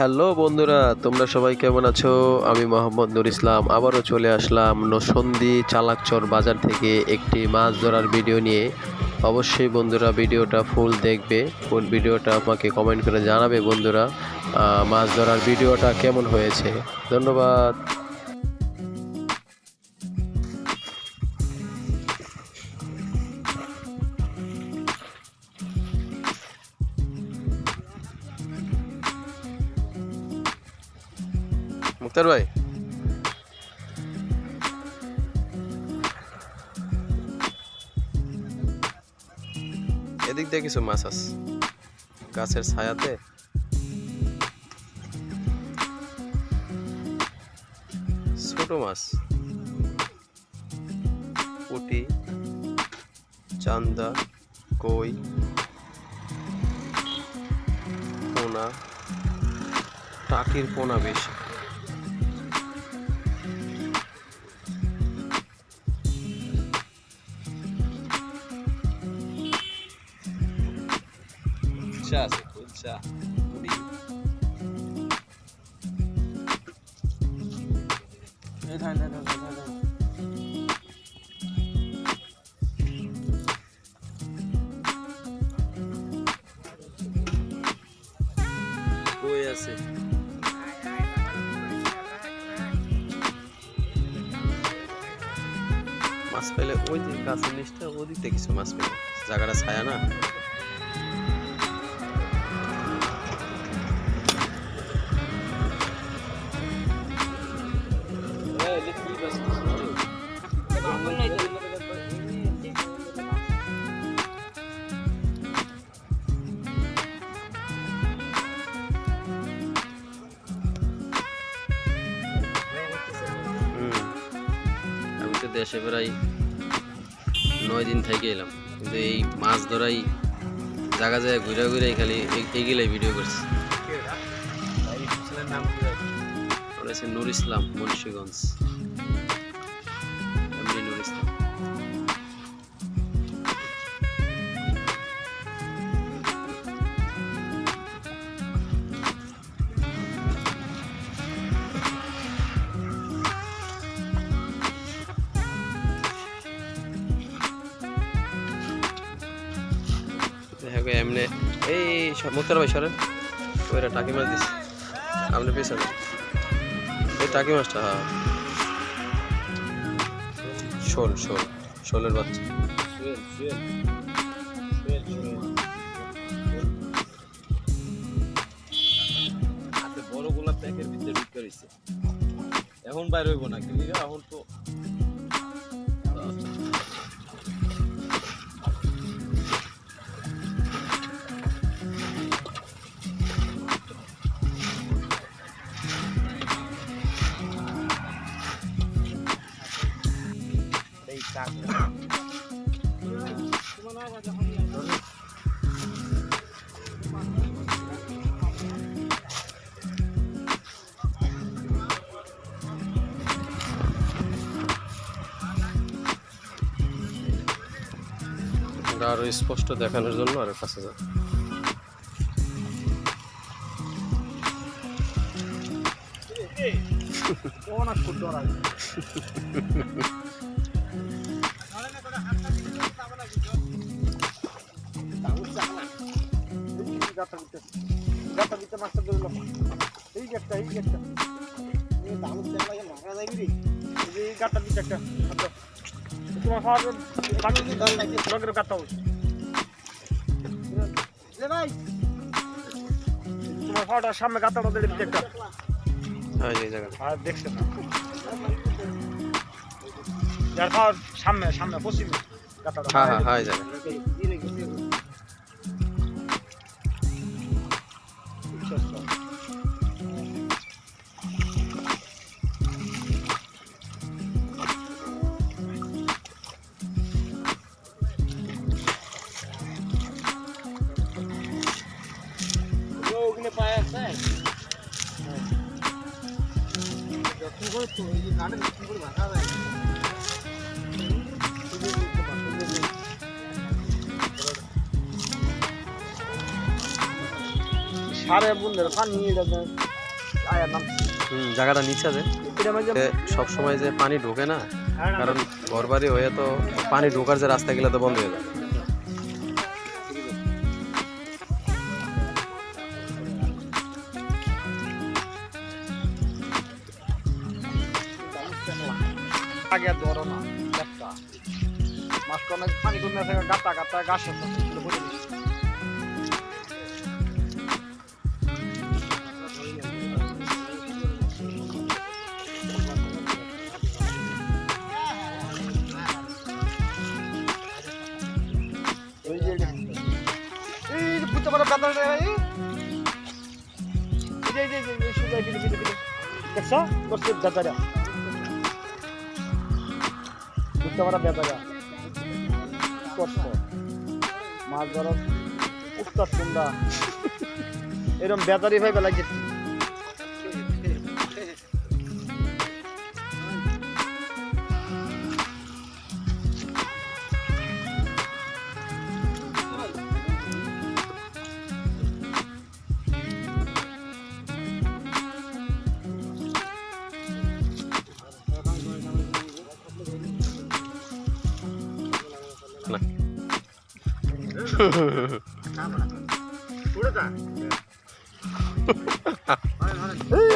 Hello বন্ধুরা, তোমরা সবাই কেমন আছো? আমি মোহাম্মদ নুর ইসলাম, আবারও চলে আসলাম নসন্দি চালাকচর বাজার থেকে একটি মাছ ধরার ভিডিও নিয়ে। অবশ্যই বন্ধুরা ভিডিওটা ফুল দেখবে ফুল ভিডিওটা আমাকে কমেন্ট করে জানাবে বন্ধুরা মাছ ধরার ভিডিওটা কেমন হয়েছে। ধন্যবাদ। মুক্তার ভাই। এদিক দিয়ে কিছু মাছ আছে। গাছের ছায়াতে। ছোট মাছ। পুটি, চান্দা, কই, পোনা। টাকির পোনা বেশি। কুলচা আছে কুলচা পুরি কই আছে? মাছ পেলে ওই যে গাছের নিচটা ওদিক থেকে কিছু মাছ পেলে। জায়গাটা ছায়া না? দেশে প্রায় নয় দিন থেকে এলাম। কিন্তু এই মাছ ধরাই জায়গা জায়গায় ঘুরে ঘুরে খালি এগিয়ে এগুলাই ভিডিও করছি। ওরা হচ্ছে নুর ইসলাম মুন্সিগঞ্জ। দেখা এমনি, এই মুক্তার ভাই, সরেন। ওইটা টাকি মাছ দিস আপনি পেছনে। এই টাকি মাছটা হ্যাঁ। শোল শোল শোলের বাচ্চা। বড় গোলাপ প্যাকের ভিতরে এখন বাইর হইব না কিন্তু এখন তো আরও স্পষ্ট দেখানোর জন্য আরও কাছে যাও। অনেক করতে গাটা দিতে মাছটা ধরল এই একটা এই একটা। এই দাম রে যে গাটা দিতে একটা তোমার খাওয়া লাগি দি লগের গাটা হইছে ভাই তোমার সামনে দিলে দিতে একটা। হ্যাঁ এই জায়গাটা। আর দেখছে না। যার খাওয়ার সামনে সামনে পশ্চিমে হ্যাঁ হ্যাঁ হ্যাঁ সারে পানি জায়গাটা নিচে আছে। এটা সব সময় যে পানি ঢোকে না কারণ ঘরবাড়ি হয়ে তো পানি ঢোকার যে রাস্তা গেলে তো বন্ধ হয়ে যায়। আগে ধরো না একটা। মাছ কমে পানি কমে আছে গাতা গাতা গাছ আছে পারো বেদনা রে ভাই। এই যে, এই সোজা। করছে বেচারা বুঝতে পারা বেচারা কষ্ট মাছ উত্তর সুন্দর এরকম বেচারি ভাই বেলা গেছি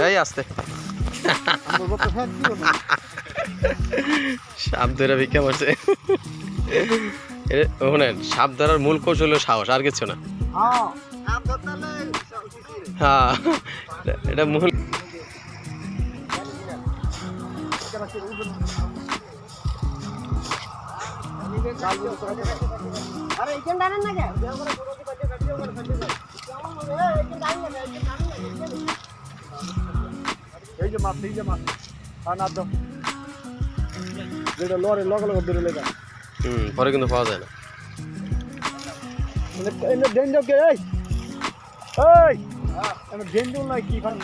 এই আসতে। সাপ ধরে ভিক্ষা মারছে শোনেন, সাপ ধরার মূল কৌশল সাহস, আর কিছু না। হ্যাঁ এটা মূল। আরে দাঁড়ান না কেন? এই যে মাছ এই যে মাছ। আর না দাও যেটা লরে লগে লগে বেরোলে হুম পরে কিন্তু পাওয়া যায় না। এনে ডেঞ্জো কে এই? এই! এনে ডেঞ্জো নাই কি খান? না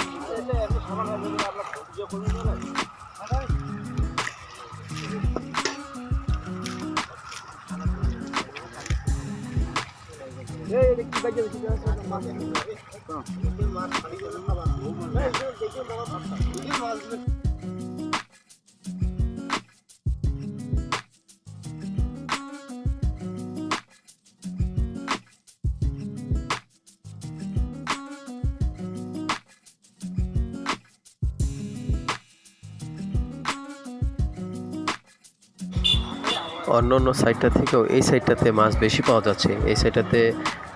অন্য অন্য সাইডটা থেকেও এই সাইডটাতে মাছ বেশি পাওয়া যাচ্ছে। এই সাইডটাতে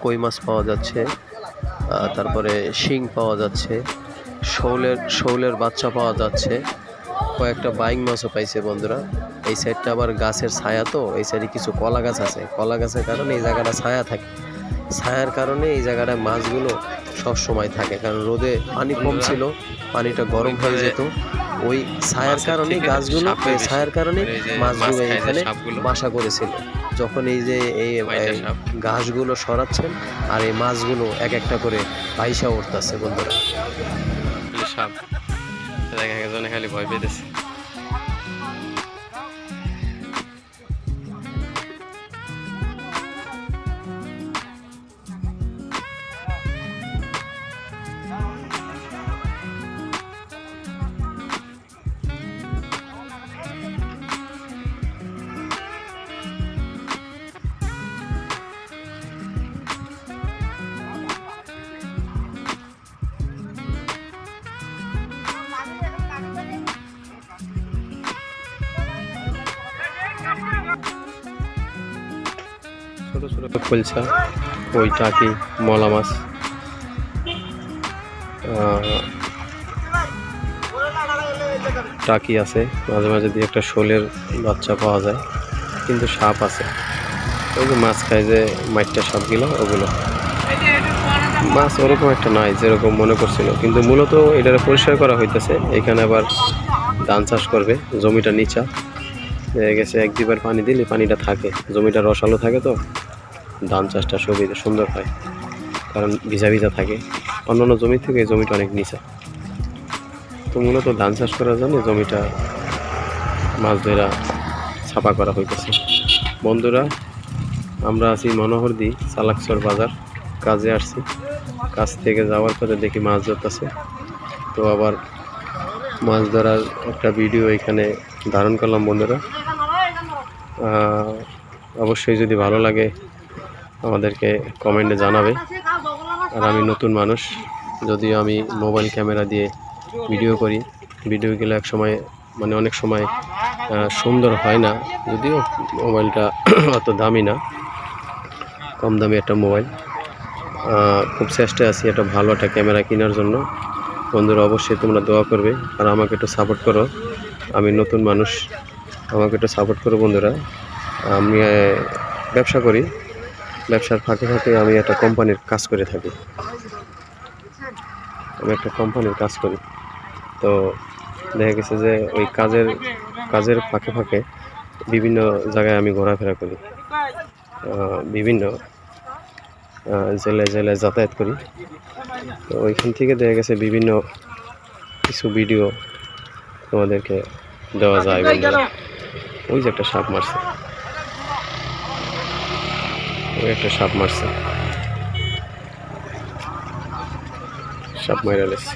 কই মাছ পাওয়া যাচ্ছে তারপরে শিং পাওয়া যাচ্ছে শৌলের শৌলের বাচ্চা পাওয়া যাচ্ছে কয়েকটা বাইং মাছও পাইছে বন্ধুরা। এই সাইডটা আবার গাছের ছায়া তো এই সাইডে কিছু কলা গাছ আছে। কলা গাছের কারণে এই জায়গাটা ছায়া থাকে। ছায়ার কারণে এই জায়গাটায় মাছগুলো সব সময় থাকে কারণ রোদে পানি কম ছিল পানিটা গরম হয়ে যেত। ওই ছায়ার কারণে গাছগুলো ছায়ার কারণে মাছগুলো এখানে বাসা করেছিল। যখন এই যে এই গাছগুলো ঘাসগুলো সরাচ্ছেন আর এই মাছগুলো এক একটা করে ভাইসা উঠতেছে বন্ধুরা। সাপ দেখা একজনে খালি ভয় পেতেছে। ছোট ছোট খোলসা ওই টাকি মলা মাছ। টাকি আছে, মাঝে মাঝে দিয়ে একটা শোলের বাচ্চা পাওয়া যায়, কিন্তু সাপ আছে। ওই যে মাছ খায় যে মাইটটা সাপগুলো, ওগুলো। মাছ ওরকম একটা নাই, যেরকম মনে করছিল। কিন্তু মূলত এটার পরিষ্কার করা হইতেছে, এখানে আবার ধান চাষ করবে, জমিটা নিচা। গেছে এক দুবার পানি দিলে পানিটা থাকে, জমিটা রসালো থাকে তো। ধান চাষটা সুবিধা সুন্দর হয়, কারণ ভিজা ভিজা থাকে। অন্যান্য জমি থেকে এই জমিটা অনেক নিচা। তো মূলত ধান চাষ করার জন্য জমিটা মাছ ধরা ছাপা করা হইতেছে। বন্ধুরা, আমরা আছি মনোহরদি, চালাকচর বাজার। কাজে আসছি। কাছ থেকে যাওয়ার পরে দেখি মাছ ধরতেছে। তো আবার মাছ ধরার একটা ভিডিও এখানে ধারণ করলাম বন্ধুরা। অবশ্যই যদি ভালো লাগে আমাদেরকে কমেন্টে জানাবে আর আমি নতুন মানুষ, যদিও আমি মোবাইল ক্যামেরা দিয়ে ভিডিও করি। ভিডিওগুলো এক সময় মানে অনেক সময় সুন্দর হয় না, যদিও মোবাইলটা অত দামি না, কম দামি একটা মোবাইল। খুব চেষ্টায় আছি একটা ভালো একটা ক্যামেরা কেনার জন্য। বন্ধুরা, অবশ্যই তোমরা দোয়া করবে আর আমাকে একটু সাপোর্ট করো। আমি নতুন মানুষ, আমাকে একটু সাপোর্ট করো বন্ধুরা। আমি ব্যবসা করি। ব্যবসার ফাঁকে ফাঁকে আমি একটা কোম্পানির কাজ করে থাকি। আমি একটা কোম্পানির কাজ করি। তো দেখা গেছে যে ওই কাজের কাজের ফাঁকে ফাঁকে বিভিন্ন জায়গায় আমি ঘোরাফেরা করি। বিভিন্ন আহ, জেলায় জেলায় যাতায়াত করি। তো ওইখান থেকে দেখা গেছে বিভিন্ন কিছু ভিডিও তোমাদেরকে দেওয়া যায় ওই যে একটা সাপ মারছে। ওই একটা সাপ মারছে। সাপ মাইরা লেছে।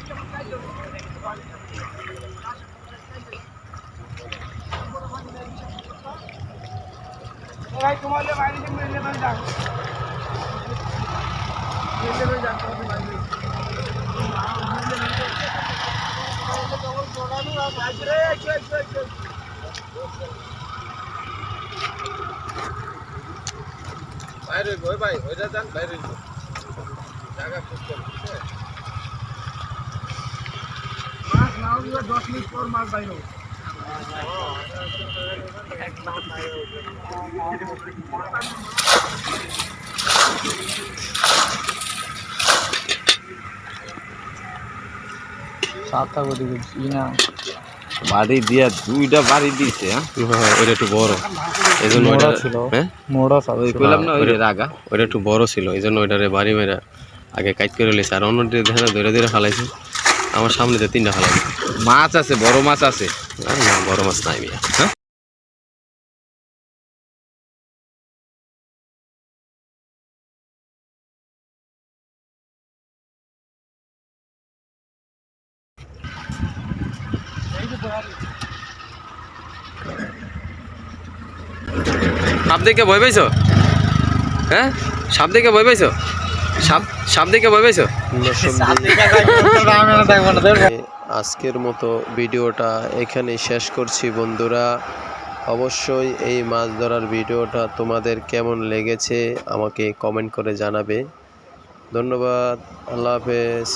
ভাই তোমার বাইরে ভাই ওইটা যান বাইরে জায়গা মাছ নাও দিবা দশ মিনিট পর মাছ বাইরে হবে। সাতটা করে দিচ্ছি না। বাড়ি দিয়া দুইটা বাড়ি দিছে হ্যাঁ হ্যাঁ ওইটা একটু বড়। এই জন্য ছিল। হ্যাঁ? মোড়া ওই কইলাম না ওই রাগা। ওইটা একটু বড় ছিল ওইটারে বাড়ি মেরা আগে কাইট করে লেছে আর ধরে ধরে ফালাইছে আমার তিনটা ফালাইছে মাছ আছে বড় মাছ আছে। না বড় মাছ নাই মিয়া। হ্যাঁ? সাপ দেখে ভয় পাইছো? হ্যাঁ? সাপ দেখে ভয় পাইছো? সাপ সাপ দেখে ভয় পাইছো? আজকের মতো ভিডিওটা এখানে শেষ করছি বন্ধুরা। অবশ্যই এই মাছ ধরার ভিডিওটা তোমাদের কেমন লেগেছে আমাকে কমেন্ট করে জানাবে। ধন্যবাদ আল্লাহ হাফেজ।